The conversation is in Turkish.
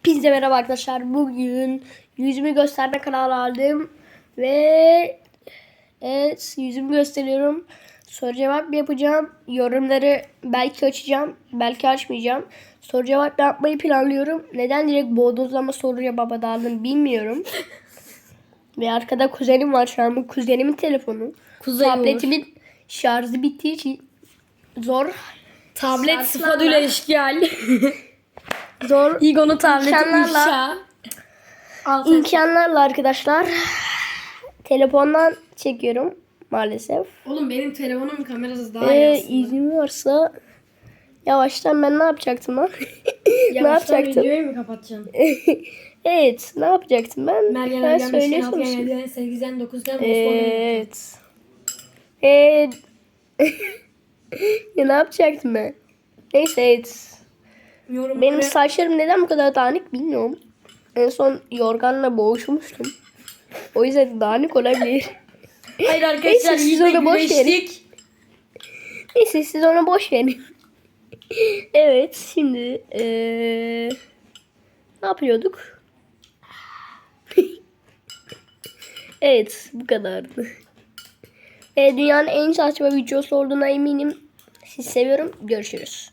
Hepinize merhaba arkadaşlar. Bugün yüzümü gösterme kararı aldım. Ve evet yüzümü gösteriyorum. Soru cevap yapacağım. Yorumları belki açacağım. Belki açmayacağım. Soru cevap yapmayı planlıyorum. Neden direkt boğdozlama soru cevap adı aldım bilmiyorum. Ve arkada kuzenim var şu an. Bu kuzenimin telefonu. Kuzey Tabletimin şarjı bittiği için zor Tablet Şartlarla- işgal. zor Ego'nun tableti İmkanlarla- uşağı. İmkanlarla arkadaşlar telefondan çekiyorum maalesef. Oğlum benim telefonumun kamerası daha iyi Ee, aslında. izin varsa yavaştan ben ne yapacaktım lan? ne Yavaştan yapacaktım? videoyu mu kapatacaksın? evet ne yapacaktım ben? Meryem ben Ergen 5'ten söylüyorsun. 6'yan 7'den 8'den 9'dan Evet. Evet. Ya ne yapacaktım ben? Neyse evet. Yorumları... Benim saçlarım neden bu kadar dağınık bilmiyorum. En son yorganla boğuşmuştum. O yüzden dağınık olabilir. Hayır arkadaşlar Neyse, siz onu boş verin. Neyse siz ona boş verin. evet şimdi eee, ne yapıyorduk? evet bu kadardı. E, dünyanın en saçma videosu olduğuna eminim. Sizi seviyorum. Görüşürüz.